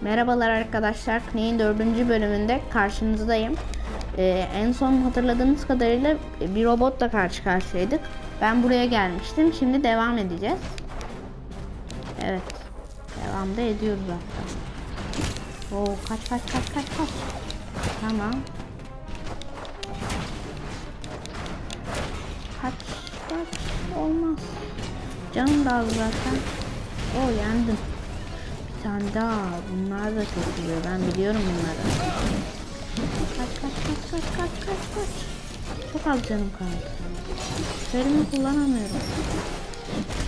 Merhabalar arkadaşlar. Kney'in dördüncü bölümünde karşınızdayım. Ee, en son hatırladığınız kadarıyla bir robotla karşı karşıyaydık. Ben buraya gelmiştim. Şimdi devam edeceğiz. Evet. Devam da ediyoruz hatta. Oo, kaç kaç kaç kaç kaç. Tamam. Kaç kaç. Olmaz. Canım da az zaten. O yendim. Tane daha. Bunlar da çok vuruyor. Ben biliyorum bunları. Kaç kaç kaç kaç kaç kaç kaç. Çok az canım kaldı. Süperimi kullanamıyorum.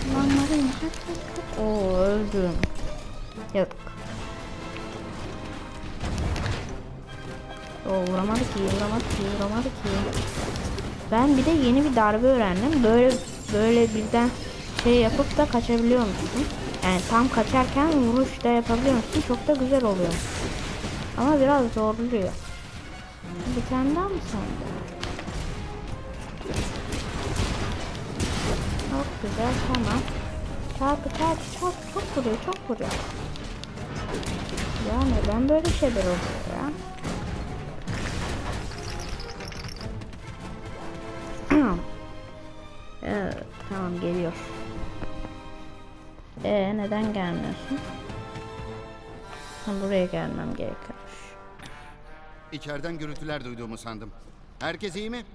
Kullanmalıyım. Kaç kaç kaç. Oo öldüm. Yazık. Oo vuramadı ki, vuramadı ki, vuramadı ki. Ben bir de yeni bir darbe öğrendim. Böyle böyle birden şey yapıp da kaçabiliyormuşsun. Yani tam kaçarken vuruş da yapabiliyormuşsun. Çok da güzel oluyor. Ama biraz zorluyor. Bir tane daha mı sende? Çok güzel tamam. Çarpı çarpı çarpı çok vuruyor çok vuruyor. Ya neden böyle şeyler oluyor ya? evet, tamam geliyor. Ee neden gelmiyorsun? Ha, buraya gelmem gerekiyormuş. İçeriden gürültüler duyduğumu sandım. Herkes iyi mi?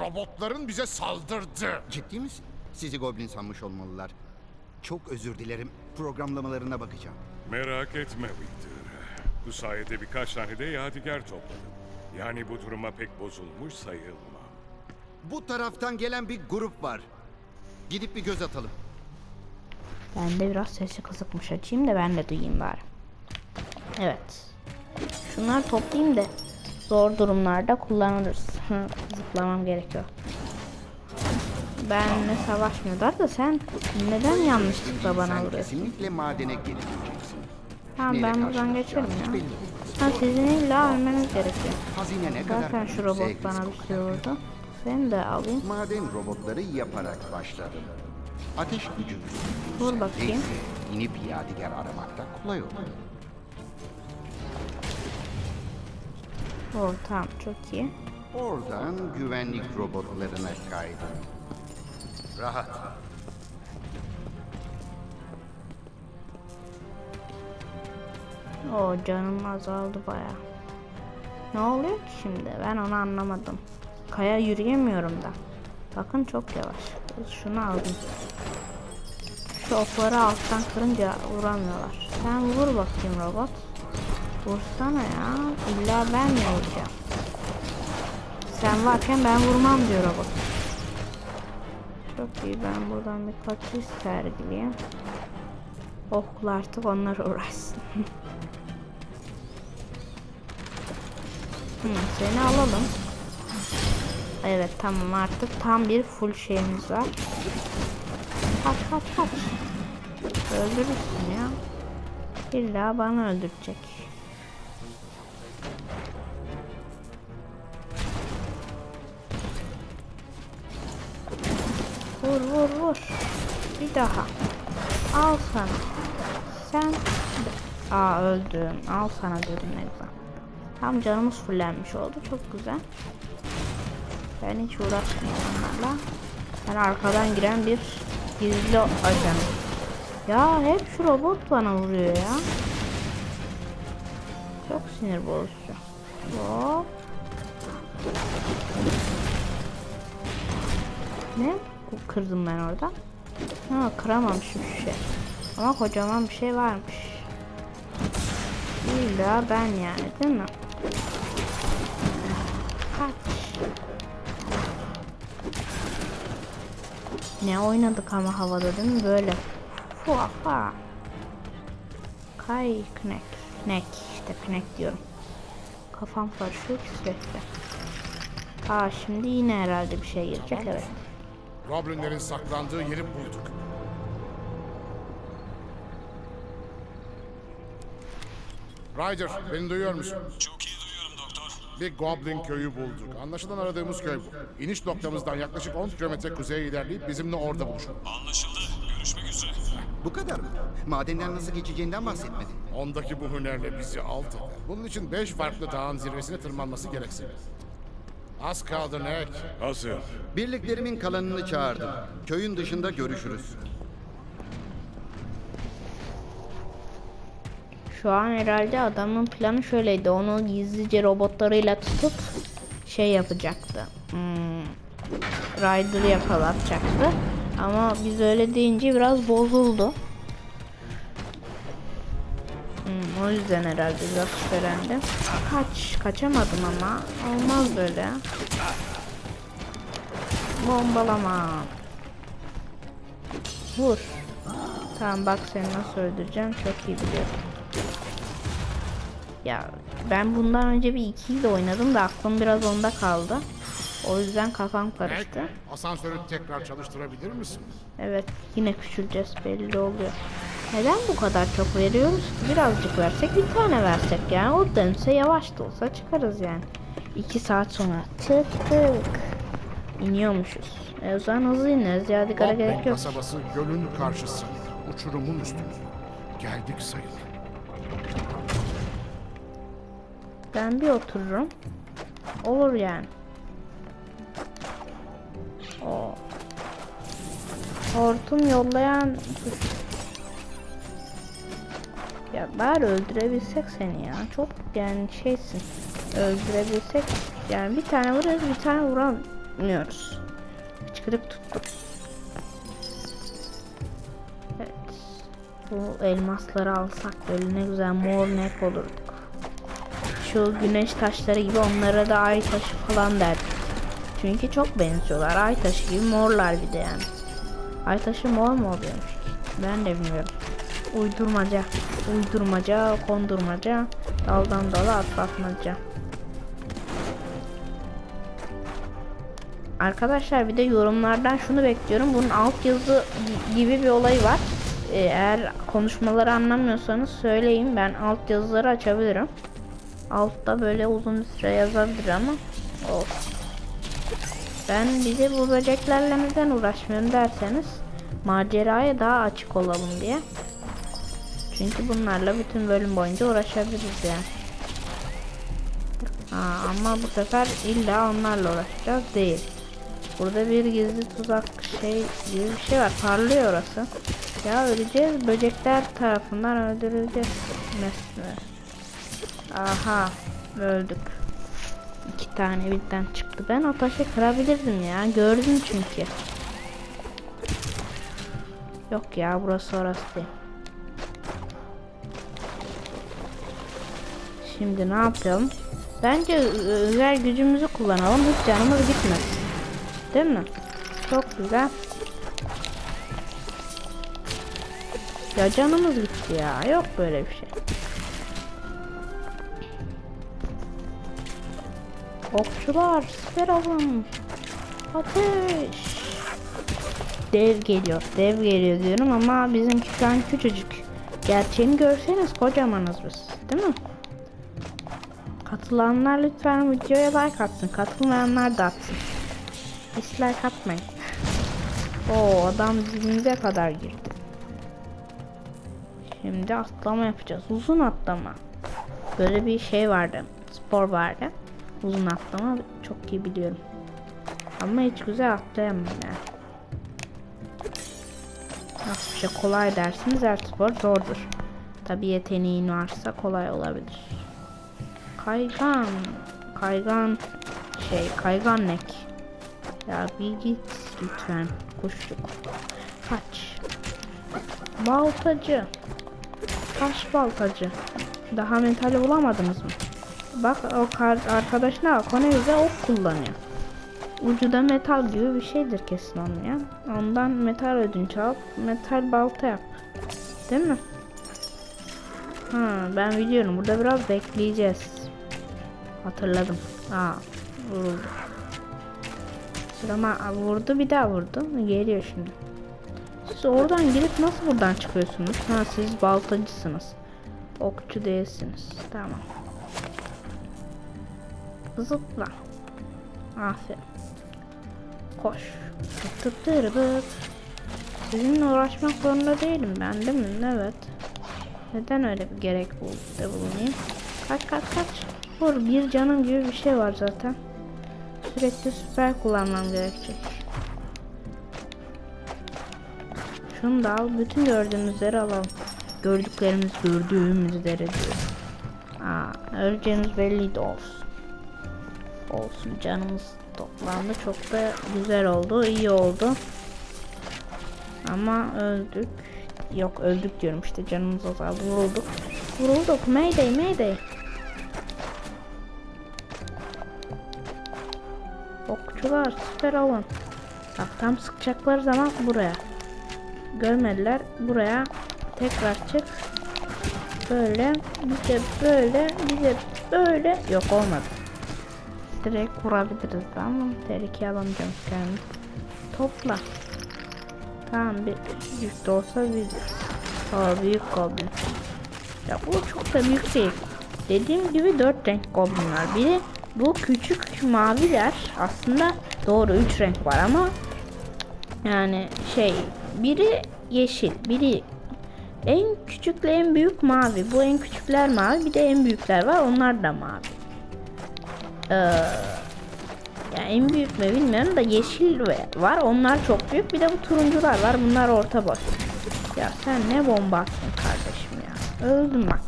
Robotların bize saldırdı. Ciddi misin? Sizi goblin sanmış olmalılar. Çok özür dilerim. Programlamalarına bakacağım. Merak etme Victor. Bu sayede birkaç tane de yadigar topladım. Yani bu duruma pek bozulmuş sayılmam. Bu taraftan gelen bir grup var. Gidip bir göz atalım. Ben de biraz sesi kısıkmış açayım da ben de duyayım bari. Evet. Şunları toplayayım da zor durumlarda kullanırız. Zıplamam gerekiyor. Benle savaşmıyorlar da sen neden yanlışlıkla bana vuruyorsun? kesinlikle madene geri döneceksin. Tamam ben buradan geçerim ya. Ha sizin illa ölmeniz gerekiyor. Hazine ne kadar Zaten şu robot bana bir şey vurdu. Seni de alayım. Maden robotları yaparak başladım. Ateş gücü. Vur bakayım. İnip yadigar aramakta kolay olur. Oh tamam çok iyi. Oradan güvenlik robotlarına kaydım. Rahat. O canım azaldı baya. Ne oluyor ki şimdi? Ben onu anlamadım. Kaya yürüyemiyorum da. Bakın çok yavaş. Şunu aldım. Şu okları alttan kırınca vuramıyorlar. Sen vur bakayım robot. Vursana ya. İlla ben mi vuracağım? Sen varken ben vurmam diyor robot. Çok iyi ben buradan bir kaçış sergileyeyim. Okul artık onlar uğraşsın. Hı, seni alalım. Evet tamam artık tam bir full şeyimiz var. Kaç kaç kaç. Öldürürsün ya. İlla bana öldürecek. Vur vur vur. Bir daha. Al sana. Sen Aa öldüm. Al sana dedim ne güzel. Tam canımız fullenmiş oldu. Çok güzel. Ben hiç uğraşmıyorum onlarla. Ben arkadan giren bir gizli ajanım. Ya hep şu robot bana vuruyor ya. Çok sinir bozucu. Hop. Ne? Kırdım ben orada. Ha kıramamışım şu şey. Ama kocaman bir şey varmış. İlla ben yani değil mi? Ne oynadık ama havada değil mi? Böyle. Fuafa. Kay knek. Knek işte knek diyorum. Kafam karışıyor ki sürekli. Aa şimdi yine herhalde bir şey girecek evet. Goblinlerin saklandığı yeri bulduk. Ryder, beni duyuyor musun? Çok. Bir Goblin köyü bulduk. Anlaşılan aradığımız köy bu. İniş noktamızdan yaklaşık 10 kilometre kuzeye ilerleyip bizimle orada buluşun. Anlaşıldı. Görüşmek üzere. Bu kadar mı? Madenden nasıl geçeceğinden bahsetmedin. Ondaki bu hünerle bizi alt eder. Bunun için beş farklı dağın zirvesine tırmanması gereksin. Az kaldı Nek. Hazır. Birliklerimin kalanını çağırdım. Köyün dışında görüşürüz. Şu an herhalde adamın planı şöyleydi. Onu gizlice robotlarıyla tutup şey yapacaktı. Hmm, Ryder'ı yakalatacaktı. Ama biz öyle deyince biraz bozuldu. Hmm, o yüzden herhalde biraz şüphelendim. Kaç, kaçamadım ama. Olmaz böyle. Bombalama. Vur. Tamam bak seni nasıl öldüreceğim çok iyi biliyorum. Ya ben bundan önce bir 2 ile oynadım da aklım biraz onda kaldı. O yüzden kafam karıştı. asansörü tekrar çalıştırabilir misin? Evet yine küçüleceğiz belli oluyor. Neden bu kadar çok veriyoruz ki? Birazcık versek bir tane versek yani. O dönse yavaş da olsa çıkarız yani. 2 saat sonra çıktık. İniyormuşuz. E o zaman hızlı ineriz ya Bobbank gerek yok. kasabası gölün karşısı. Uçurumun üstünde. Geldik sayılır. Ben bir otururum. Olur yani. O. Hortum yollayan ya bari öldürebilsek seni ya. Çok yani şeysin. Öldürebilsek yani bir tane vuruyoruz bir tane vuramıyoruz. Çıkırıp tuttuk. Evet. Bu elmasları alsak böyle ne güzel mor nek olurduk. Şu güneş taşları gibi onlara da ay taşı falan derdik. Çünkü çok benziyorlar. Ay taşı gibi morlar bir de yani. Ay taşı mor mu oluyormuş? Ben de bilmiyorum. Uydurmaca. Uydurmaca, kondurmaca, daldan dala atlatmaca. Arkadaşlar bir de yorumlardan şunu bekliyorum. Bunun altyazı gibi bir olayı var. Ee, Eğer konuşmaları anlamıyorsanız söyleyin. Ben altyazıları açabilirim. Altta böyle uzun bir süre yazabilir ama olsun. Ben de bu böceklerle neden uğraşmıyorum derseniz maceraya daha açık olalım diye. Çünkü bunlarla bütün bölüm boyunca uğraşabiliriz yani. Ha, ama bu sefer illa onlarla uğraşacağız değil. Burada bir gizli tuzak şey gibi bir şey var. Parlıyor orası. Ya öleceğiz. Böcekler tarafından öldürüleceğiz. Mesela. Aha öldük. İki tane birden çıktı. Ben o taşı kırabilirdim ya. Gördüm çünkü. Yok ya burası orası değil. Şimdi ne yapalım? Bence ı- özel gücümüzü kullanalım. Hiç canımız gitmesin. Değil mi? Çok güzel. Ya canımız gitti ya. Yok böyle bir şey. Okçular siper alın. Ateş. Dev geliyor. Dev geliyor diyorum ama bizimki şu an küçücük. Gerçeğini görseniz kocamanız biz. Değil mi? Katılanlar lütfen videoya like atsın. Katılmayanlar da atsın. Dislike atmayın. Oo adam dibimize kadar girdi. Şimdi atlama yapacağız. Uzun atlama. Böyle bir şey vardı. Spor vardı. Uzun atlama çok iyi biliyorum. Ama hiç güzel atlayamam yani. Nasıl bir şey kolay dersiniz her spor zordur. Tabi yeteneğin varsa kolay olabilir. Kaygan. Kaygan şey kaygan nek. Ya bir git lütfen kuşçuk. Kaç. Baltacı. Taş baltacı. Daha metali bulamadınız mı? Bak o arkadaşına bak o ne güzel ok kullanıyor. Ucu da metal gibi bir şeydir kesin onun ya. Ondan metal ödünç al, metal balta yap. Değil mi? Ha, ben biliyorum. Burada biraz bekleyeceğiz. Hatırladım. Aa, vuruldu. Sırama vurdu bir daha vurdu. Geliyor şimdi. Siz oradan girip nasıl buradan çıkıyorsunuz? Ha siz baltacısınız. Okçu değilsiniz. Tamam. Zıpla. Aferin. Koş. Tıp tıp. Sizinle uğraşmak zorunda değilim ben değil mi? Evet. Neden öyle bir gerek de bulunayım? Kaç kaç kaç. Vur bir canım gibi bir şey var zaten. Sürekli süper kullanmam gerekecek. Şunu da al. Bütün gördüğümüzleri alalım. Gördüklerimiz gördüğümüzleri diyor. Aa, öleceğimiz belliydi olsun. Olsun canımız toplandı. Çok da güzel oldu. iyi oldu. Ama öldük. Yok öldük diyorum işte canımız azaldı. Vurulduk. Vurulduk. Mayday mayday. Okçular süper alın. Bak tam sıkacakları zaman buraya. Görmediler. Buraya tekrar çık. Böyle bize böyle bize böyle yok olmadı. Direkt vurabiliriz ama tehlikeye alamayacağım kendimi. Topla. Tamam bir de olsa bir Aa, büyük goblin. Ya bu çok da büyük değil. Dediğim gibi dört renk goblin var. Biri bu küçük maviler aslında doğru üç renk var ama yani şey biri yeşil biri en küçükle en büyük mavi. Bu en küçükler mavi bir de en büyükler var onlar da mavi. Ee, yani en büyük mü bilmiyorum da yeşil var onlar çok büyük bir de bu turuncular var bunlar orta boy. Ya sen ne bomba attın kardeşim ya. Öldüm bak.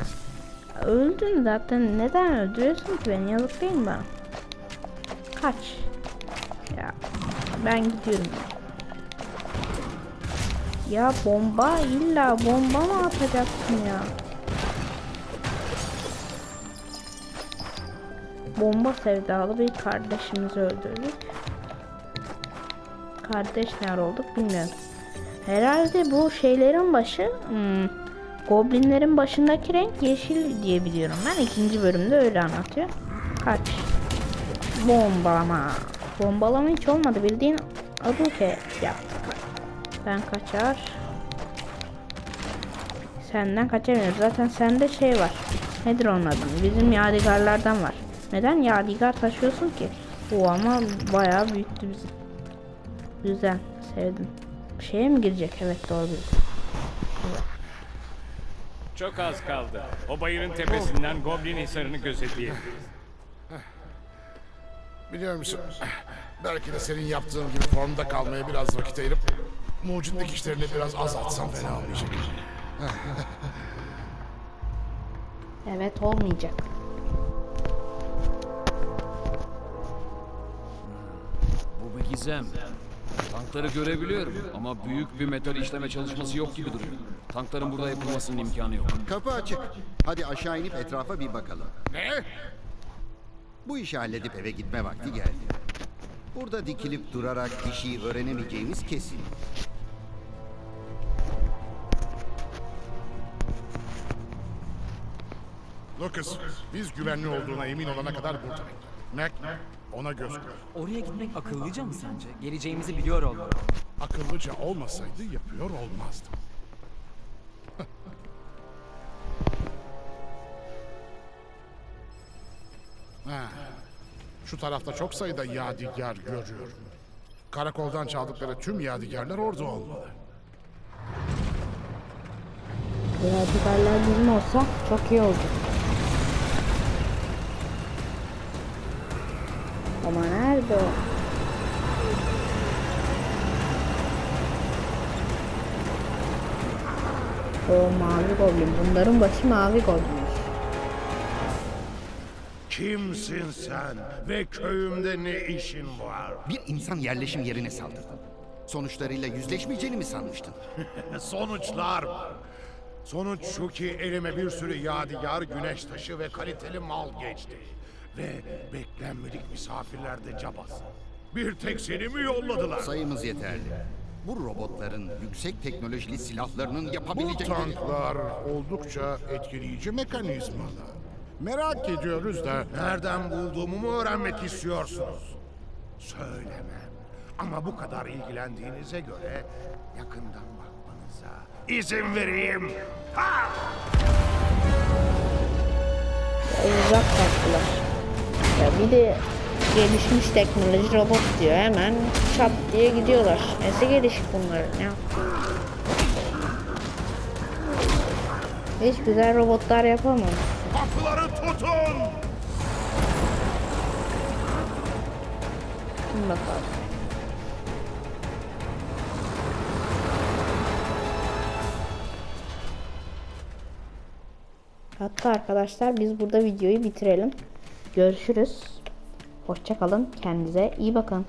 Öldün zaten neden öldürüyorsun ki beni yazık değil mi? Kaç. Ya ben gidiyorum. Ya bomba illa bomba mı atacaksın ya? Bomba sevdalı bir kardeşimizi öldürdük. Kardeş nerede olduk bilmiyorum. Herhalde bu şeylerin başı hmm, Goblinlerin başındaki renk yeşil diye biliyorum ben. ikinci bölümde öyle anlatıyor. Kaç. Bombalama. Bombalama hiç olmadı bildiğin aduke yaptık. Ben kaçar. Senden kaçamıyoruz. Zaten sende şey var. Nedir onun adı? Bizim yadigarlardan var. Neden yadigar taşıyorsun ki? Bu ama bayağı büyüktü bizim. Güzel. Sevdim. Şeye mi girecek? Evet doğru bildim. Çok az kaldı. O bayırın tepesinden Goblin Hisarı'nı gözetleyelim. Biliyor musun? Belki de senin yaptığın gibi formda kalmaya biraz vakit ayırıp mucit dikişlerini biraz azaltsam fena olmayacak. Evet olmayacak. Bu gizem. Tankları görebiliyorum ama büyük bir metal işleme çalışması yok gibi duruyor. Tankların burada yapılmasının imkanı yok. Kapı açık. Hadi aşağı inip etrafa bir bakalım. Ne? Bu işi halledip eve gitme vakti geldi. Burada dikilip durarak bir şey öğrenemeyeceğimiz kesin. Lucas, biz güvenli olduğuna emin olana kadar burada. Mac, ona göz koy. Oraya gitmek akıllıca mı sence? Geleceğimizi biliyor olmalı. Akıllıca olmasaydı yapıyor olmazdım. ha, şu tarafta çok sayıda yadigar görüyorum. Karakoldan çaldıkları tüm yadigarlar orada olmalı. Radicaller bizim olsa çok iyi olacak. Ama nerede o? O mavi goblin. Bunların başı mavi goblin. Kimsin sen ve köyümde ne işin var? Bir insan yerleşim yerine saldırdın. Sonuçlarıyla yüzleşmeyeceğini mi sanmıştın? Sonuçlar mı? Sonuç şu ki elime bir sürü yadigar, güneş taşı ve kaliteli mal geçti. Ve beklenmedik misafirler de cabas. Bir tek seni mi yolladılar? Sayımız yeterli. Bu robotların yüksek teknolojili silahlarının Bu yapabilecekleri... tanklar oldukça etkileyici mekanizmalar. Merak ediyoruz da Nereden bulduğumu mu öğrenmek istiyorsunuz? Söylemem. Ama bu kadar ilgilendiğinize göre yakından bakmanıza izin vereyim. Ha! Uzak kalktılar. Ya bir de gelişmiş teknoloji robot diyor. Hemen çat diye gidiyorlar. Nesi gelişik bunların ya. Hiç güzel robotlar yapamam. Kapıları tutun! Şimdi bakalım. Hatta arkadaşlar biz burada videoyu bitirelim. Görüşürüz. Hoşça kalın. Kendinize iyi bakın.